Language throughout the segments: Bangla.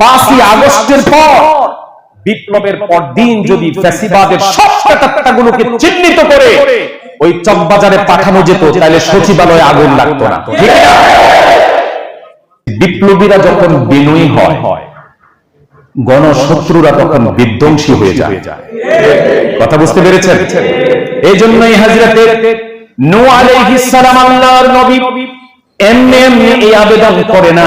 পাঁচই আগস্টের পর বিপ্লবের পর দিন যদি ফ্যাসিবাদের সব গুলোকে চিহ্নিত করে ওই চকবাজারে পাঠানো যেত তাহলে সচিবালয়ে আগুন লাগতো না। ঠিক বিপ্লবীরা যখন বিনয়ী হয় গণশত্রুরা তখন বিধ্বংসী হয়ে যায়। কথা বুঝতে পেরেছেন? এই জন্যই হাজরাতে নূ আলাইহিস সালাম আল্লাহর নবী এমনি এমনি এই আবেদন করে না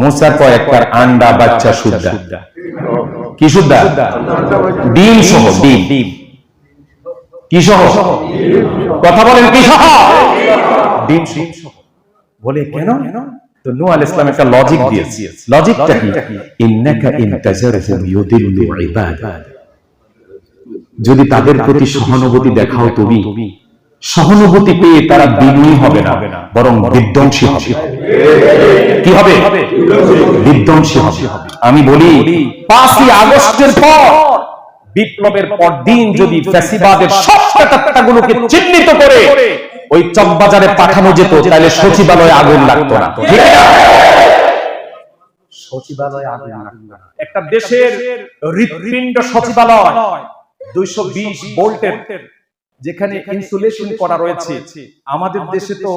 মুসা কয় একবার আন্ডা বাচ্চা সুদ্ধা। কি সুদ্ধা? ডিম সহ ডিম কি সহ? কথা বলেন কি সহ? ডিম সহ। বলে কেন? তো নূহ আলাইহিস সালাম একটা লজিক দিয়েছে। লজিকটা কি? ইন্নাকা ইনতাজারহুম ইউদিল্লু ইবাদাক যদি তাদের প্রতি সহানুভূতি দেখাও তুমি সহানুভূতি পেয়ে তারা বিনয়ী হবে না বরং বিধ্বংসী হবে। কি হবে? বিধ্বংসী হবে। আমি বলি পাঁচই আগস্টের পর বিপ্লবের পর দিন যদি ফ্যাসিবাদের সব গুলোকে চিহ্নিত করে ওই চকবাজারে পাঠানো যেত তাহলে সচিবালয়ে আগুন লাগতো না। ঠিক সচিবালয়ে আগুন লাগতো না। একটা দেশের হৃৎপিণ্ড সচিবালয় দুইশো বিশ ভোল্টের যেখানে ইনসুলেশন করা রয়েছে আমাদের দেশে তো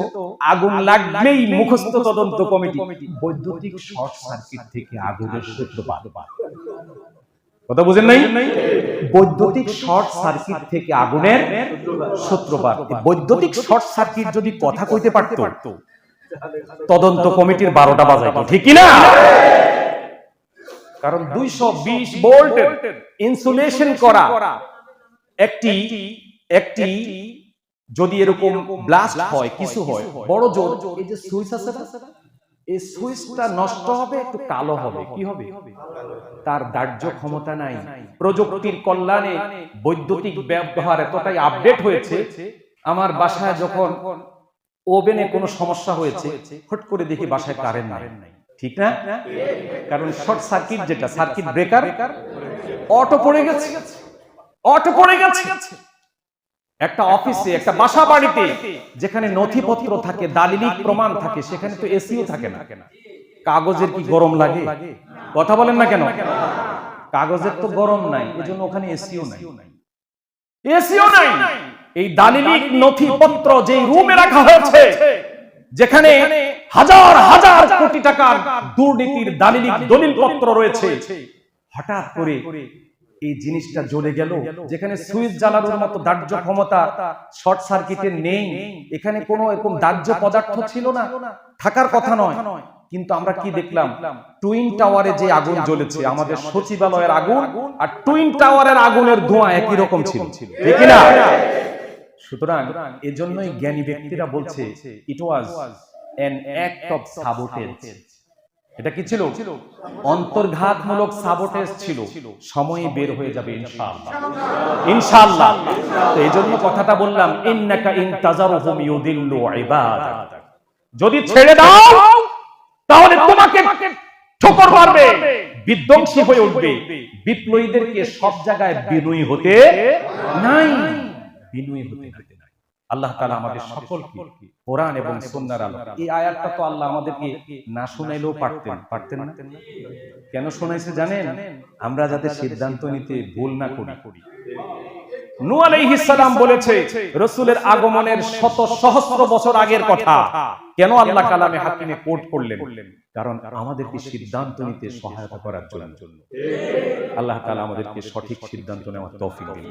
আগুন লাগলেই মুখস্থ তদন্ত কমিটি। বৈদ্যুতিক শর্ট সার্কিট থেকে আগুনের সূত্রপাত। কথা বুঝেন নাই? বৈদ্যুতিক শর্ট সার্কিট থেকে আগুনের সূত্রপাত। বৈদ্যুতিক শর্ট সার্কিট যদি কথা কইতে পারতো তদন্ত কমিটির বারোটা বাজাইতো। ঠিক না কারণ দুইশো বিশ ভোল্টের ইনসুলেশন করা একটি একটি যদি এরকম ব্লাস্ট হয় কিছু হয় বড় জোর এই যে সুইচ আছে না? এই সুইচটা নষ্ট হবে একটু কালো হবে কি হবে তার দাহ্য ক্ষমতা নাই। প্রযুক্তির কল্যাণে বৈদ্যুতিক ব্যবহার এতটাই আপডেট হয়েছে। আমার বাসায় যখন ওভেনে কোনো সমস্যা হয়েছে হট করে দেখি বাসায় কারেন্ট নাই। ঠিক না? কারণ শর্ট সার্কিট যেটা সার্কিট ব্রেকার অটো পড়ে গেছে। অটো পড়ে গেছে। একটা অফিসে একটা বাসা বাড়িতে যেখানে নথিপত্র থাকে দালিলিক প্রমাণ থাকে সেখানে তো এসিও থাকে না। কাগজের কি গরম লাগে? কথা বলেন না কেন? কাগজের তো গরম নাই এজন্য ওখানে এসিও নাই। এসিও নাই! এই দালিলিক নথিপত্র যে রুমে রাখা হয়েছে যেখানে হাজার হাজার কোটি টাকার দুর্নীতির দালিলিক দলিলপত্র রয়েছে। হঠাৎ করে এই জিনিসটা জ্বলে গেল। যেখানে সুইচ জ্বালানোর মতো দাহ্য ক্ষমতা শর্ট সার্কিটের নেই। এখানে কোনো এরকম দাহ্য পদার্থ ছিল না। থাকার কথা নয়। কিন্তু আমরা কি দেখলাম? টুইন টাওয়ারে যে আগুন জ্বলেছে, আমাদের সচিবালয়ের আগুন আর টুইন টাওয়ারের আগুনের ধোঁয়া একই রকম ছিল। ঠিক না সুতরাং এজন্যই জ্ঞানী ব্যক্তিরা বলছে it was an act of sabotage এটা কি ছিল? অন্তর্ঘাতমূলক সাবোটেজ ছিল। সময়ে বের হয়ে যাবে, ইনশাআল্লাহ। ইনশাআল্লাহ। তো এই জন্য কথাটা বললাম, ইন্নাকা ইনতাজারুহুম ইউদিল্লু ইবাদাক। যদি ছেড়ে দাও, তাহলে তোমাকে ঠোকর মারবে, বিধ্বংসী হয়ে উঠবে। বিপ্লবীদেরকে সব জায়গায় বিনয়ী হতে নাই। বিনয়ী হতে নাই। আল্লাহ তাআলা আমাদের সকলকে কোরআন এবং সুন্নাহর আলো এই আয়াতটা তো আল্লাহ আমাদেরকে না শুনাইলেও পারতেন পারতেন না? কেন শোনাইছে জানেন? আমরা যাতে সিদ্ধান্ত নিতে ভুল না করি। নূ বলেছে রাসূলের আগমনের শত সহস্র বছর আগের কথা। কেন আল্লাহ কালামে হাকিমে কোট করলেন? কারণ আমাদেরকে সিদ্ধান্ত নিতে সহায়তা করার জন্য। আল্লাহ আমাদেরকে সঠিক সিদ্ধান্ত নেওয়ার তৌফিক দিন।